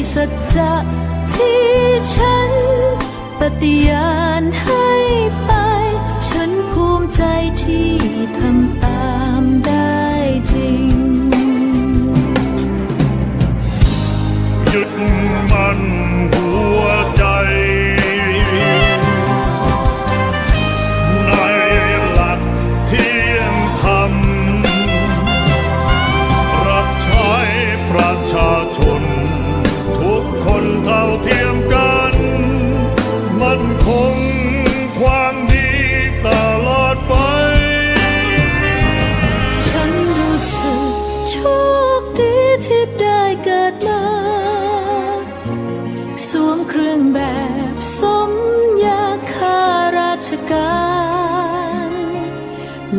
ด้วยสัจจะที่ฉัน ปฏิญาณให้ไป ฉันภูมิใจที่ทำตามได้จริงหยุดมันหัวใจ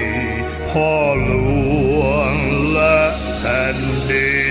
พ่อหลวงและแผ่นดิน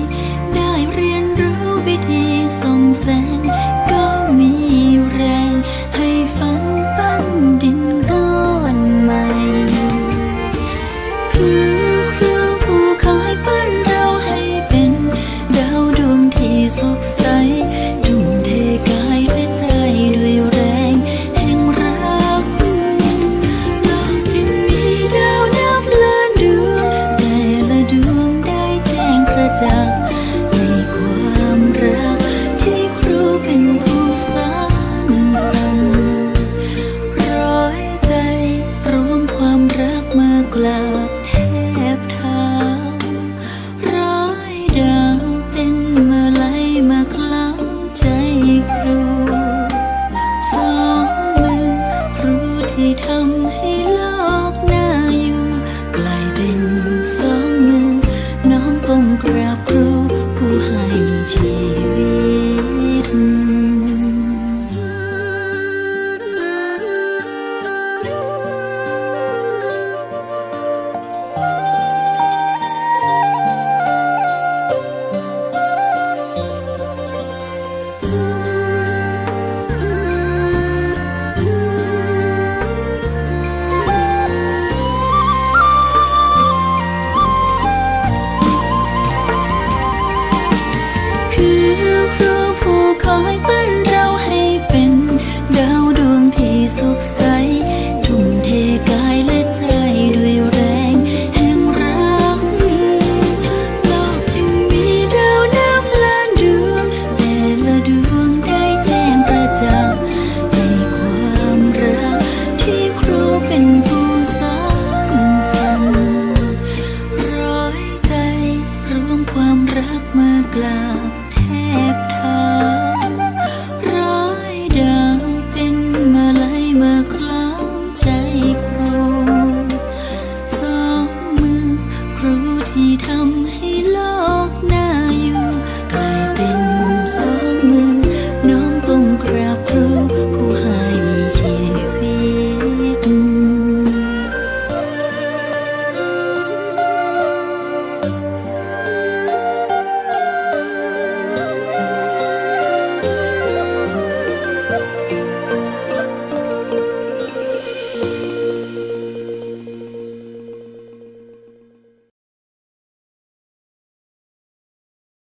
รักมากลาบ